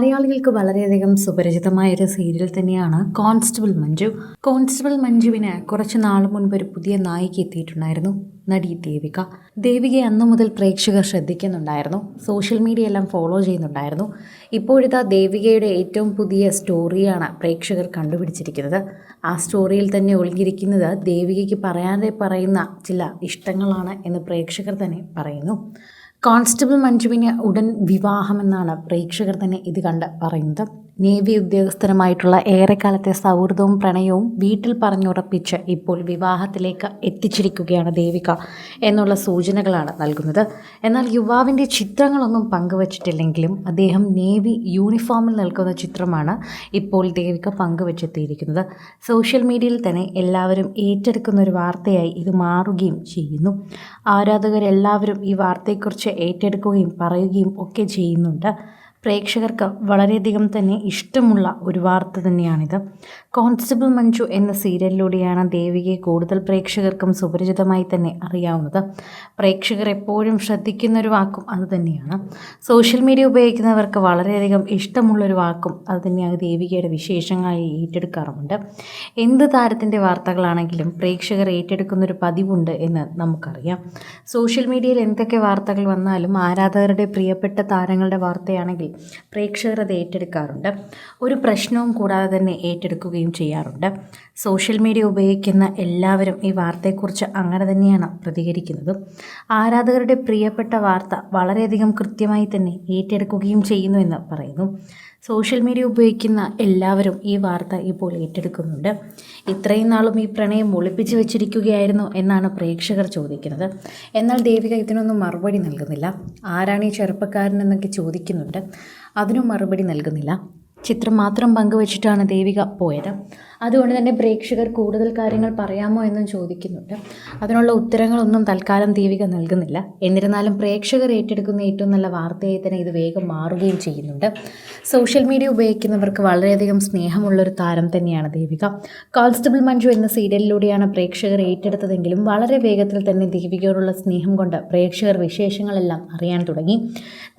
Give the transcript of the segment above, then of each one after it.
മലയാളികൾക്ക് വളരെയധികം സുപരിചിതമായ ഒരു സീരിയൽ തന്നെയാണ് കോൺസ്റ്റബിൾ മഞ്ജു. കോൺസ്റ്റബിൾ മഞ്ജുവിന് കുറച്ച് നാൾ മുൻപ് ഒരു പുതിയ നായിക എത്തിയിട്ടുണ്ടായിരുന്നു നടി ദേവിക. ദേവികയെ അന്നു മുതൽ പ്രേക്ഷകർ ശ്രദ്ധിക്കുന്നുണ്ടായിരുന്നു സോഷ്യൽ മീഡിയ എല്ലാം ഫോളോ ചെയ്യുന്നുണ്ടായിരുന്നു. ഇപ്പോഴത്തെ ദേവികയുടെ ഏറ്റവും പുതിയ സ്റ്റോറിയാണ് പ്രേക്ഷകർ കണ്ടുപിടിച്ചിരിക്കുന്നത്. ആ സ്റ്റോറിയിൽ തന്നെ ഒളിഞ്ഞിരിക്കുന്നത് ദേവികയ്ക്ക് പറയാതെ പറയുന്ന ചില ഇഷ്ടങ്ങളാണ് എന്ന് പ്രേക്ഷകർ തന്നെ പറയുന്നു. കോൺസ്റ്റബിൾ മഞ്ജുവിന് ഉടൻ വിവാഹമെന്നാണ് പ്രേക്ഷകർ തന്നെ ഇത് കണ്ട് പറയുന്നത്. നേവി ഉദ്യോഗസ്ഥരുമായിട്ടുള്ള ഏറെക്കാലത്തെ സൗഹൃദവും പ്രണയവും വീട്ടിൽ പറഞ്ഞുറപ്പിച്ച് ഇപ്പോൾ വിവാഹത്തിലേക്ക് എത്തിച്ചിരിക്കുകയാണ് ദേവിക എന്നുള്ള സൂചനകളാണ് നൽകുന്നത്. എന്നാൽ യുവാവിന്റെ ചിത്രങ്ങളൊന്നും പങ്കുവച്ചിട്ടില്ലെങ്കിലും അദ്ദേഹം നേവി യൂണിഫോമിൽ നിൽക്കുന്ന ചിത്രമാണ് ഇപ്പോൾ ദേവിക പങ്കുവച്ചെത്തിയിരിക്കുന്നത്. സോഷ്യൽ മീഡിയയിൽ തന്നെ എല്ലാവരും ഏറ്റെടുക്കുന്ന ഒരു വാർത്തയായി ഇത് മാറുകയും ചെയ്യുന്നു. ആരാധകരെല്ലാവരും ഈ വാർത്തയെക്കുറിച്ച് ഏറ്റെടുക്കുകയും പറയുകയും ഒക്കെ ചെയ്യുന്നുണ്ട്. പ്രേക്ഷകർക്ക് വളരെയധികം തന്നെ ഇഷ്ടമുള്ള ഒരു വാർത്ത തന്നെയാണിത്. കോൺസ്റ്റബിൾ മഞ്ജു എന്ന സീരിയലിലൂടെയാണ് ദേവികയെ കൂടുതൽ പ്രേക്ഷകർക്കും സുപരിചിതമായി തന്നെ അറിയാവുന്നത്. പ്രേക്ഷകർ എപ്പോഴും ശ്രദ്ധിക്കുന്ന ഒരു വാക്കും അത് തന്നെയാണ്. സോഷ്യൽ മീഡിയ ഉപയോഗിക്കുന്നവർക്ക് വളരെയധികം ഇഷ്ടമുള്ളൊരു വാക്കും അത് തന്നെയാണ് ദേവികയുടെ വിശേഷങ്ങളായി ഏറ്റെടുക്കാറുമുണ്ട്. എന്ത് താരത്തിന്റെ വാർത്തകളാണെങ്കിലും പ്രേക്ഷകർ ഏറ്റെടുക്കുന്നൊരു പതിവുണ്ട് എന്ന് നമുക്കറിയാം. സോഷ്യൽ മീഡിയയിൽ എന്തൊക്കെ വാർത്തകൾ വന്നാലും ആരാധകരുടെ പ്രിയപ്പെട്ട താരങ്ങളുടെ വാർത്തയാണെങ്കിൽ പ്രേക്ഷകർ അത് ഏറ്റെടുക്കാറുണ്ട്. ഒരു പ്രശ്നവും കൂടാതെ തന്നെ ഏറ്റെടുക്കുകയും ചെയ്യാറുണ്ട്. സോഷ്യൽ മീഡിയ ഉപയോഗിക്കുന്ന എല്ലാവരും ഈ വാർത്തയെക്കുറിച്ച് അങ്ങനെ തന്നെയാണ് പ്രതികരിക്കുന്നത്. ആരാധകരുടെ പ്രിയപ്പെട്ട വാർത്ത വളരെയധികം കൃത്യമായി തന്നെ ഏറ്റെടുക്കുകയും ചെയ്യുന്നു എന്ന് പറയുന്നു. സോഷ്യൽ മീഡിയ ഉപയോഗിക്കുന്ന എല്ലാവരും ഈ വാർത്ത ഇപ്പോൾ ഏറ്റെടുക്കുന്നുണ്ട്. ഇത്രയും നാളും ഈ പ്രണയം ഒളിപ്പിച്ചു വെച്ചിരിക്കുകയായിരുന്നു എന്നാണ് പ്രേക്ഷകർ ചോദിക്കുന്നത്. എന്നാൽ ദേവിക ഇതിനൊന്നും മറുപടി നൽകുന്നില്ല. ആരാണ് ഈ ചെറുപ്പക്കാരൻ എന്നൊക്കെ ചോദിക്കുന്നുണ്ട്. അതിനും മറുപടി നൽകുന്നില്ല. ചിത്രം മാത്രം പങ്കുവച്ചിട്ടാണ് ദേവിക പോയത്. അതുകൊണ്ട് തന്നെ പ്രേക്ഷകർ കൂടുതൽ കാര്യങ്ങൾ പറയാമോ എന്നും ചോദിക്കുന്നുണ്ട്. അതിനുള്ള ഉത്തരങ്ങളൊന്നും തൽക്കാലം ദേവിക നൽകുന്നില്ല. എന്നിരുന്നാലും പ്രേക്ഷകർ ഏറ്റെടുക്കുന്ന ഏറ്റവും നല്ല വാർത്തയായി തന്നെ ഇത് വേഗം മാറുകയും ചെയ്യുന്നുണ്ട്. സോഷ്യൽ മീഡിയ ഉപയോഗിക്കുന്നവർക്ക് വളരെയധികം സ്നേഹമുള്ളൊരു താരം തന്നെയാണ് ദേവിക. കോൺസ്റ്റബിൾ മഞ്ജു എന്ന സീരിയലിലൂടെയാണ് പ്രേക്ഷകർ ഏറ്റെടുത്തതെങ്കിലും വളരെ വേഗത്തിൽ തന്നെ ദേവികയോടുള്ള സ്നേഹം കൊണ്ട് പ്രേക്ഷകർ വിശേഷങ്ങളെല്ലാം അറിയാൻ തുടങ്ങി.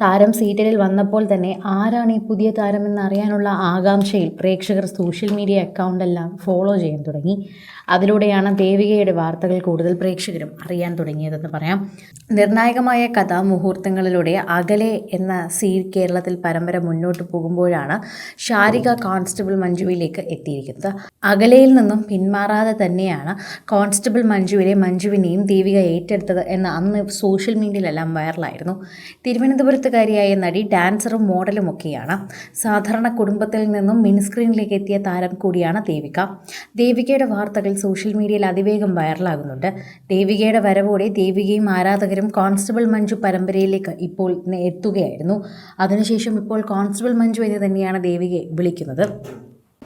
താരം സീരിയലിൽ വന്നപ്പോൾ തന്നെ ആരാണ് ഈ പുതിയ താരമെന്ന് അറിയാനുള്ള ആകാംക്ഷയിൽ പ്രേക്ഷകർ സോഷ്യൽ മീഡിയ അക്കൗണ്ടെല്ലാം ഫോളോ ചെയ്യാൻ തുടങ്ങി. അതിലൂടെയാണ് ദേവികയുടെ വാർത്തകൾ കൂടുതൽ പ്രേക്ഷകരും അറിയാൻ തുടങ്ങിയതെന്ന് പറയാം. നിർണായകമായ കഥാമുഹൂർത്തങ്ങളിലൂടെ അകലെ എന്ന സീ കേരളത്തിൽ പരമ്പര മുന്നോട്ട് പോകുമ്പോഴാണ് ശാരിക കോൺസ്റ്റബിൾ മഞ്ജുവിലേക്ക് എത്തിയിരിക്കുന്നത്. അകലയിൽ നിന്നും പിന്മാറാതെ തന്നെയാണ് കോൺസ്റ്റബിൾ മഞ്ജുവിനെ മഞ്ജുവിനെയും ദീപിക ഏറ്റെടുത്തത് എന്ന് അന്ന് സോഷ്യൽ മീഡിയയിലെല്ലാം വൈറലായിരുന്നു. തിരുവനന്തപുരത്തുകാരിയായ നടി ഡാൻസറും മോഡലും ഒക്കെയാണ്. സാധാരണ കുടുംബത്തിൽ നിന്നും മിനിസ്ക്രീനിലേക്ക് എത്തിയ താരം കൂടിയാണ് ദേവിക. ദേവികയുടെ വാർത്തകൾ സോഷ്യൽ മീഡിയയിൽ അതിവേഗം വൈറലാകുന്നുണ്ട്. ദേവികയുടെ വരവോടെ ദേവികയും ആരാധകരും കോൺസ്റ്റബിൾ മഞ്ജു പരമ്പരയിലേക്ക് ഇപ്പോൾ എത്തുകയായിരുന്നു. അതിനുശേഷം ഇപ്പോൾ കോൺസ്റ്റബിൾ മഞ്ജു എന്ന് തന്നെയാണ് ദേവികയെ വിളിക്കുന്നത്.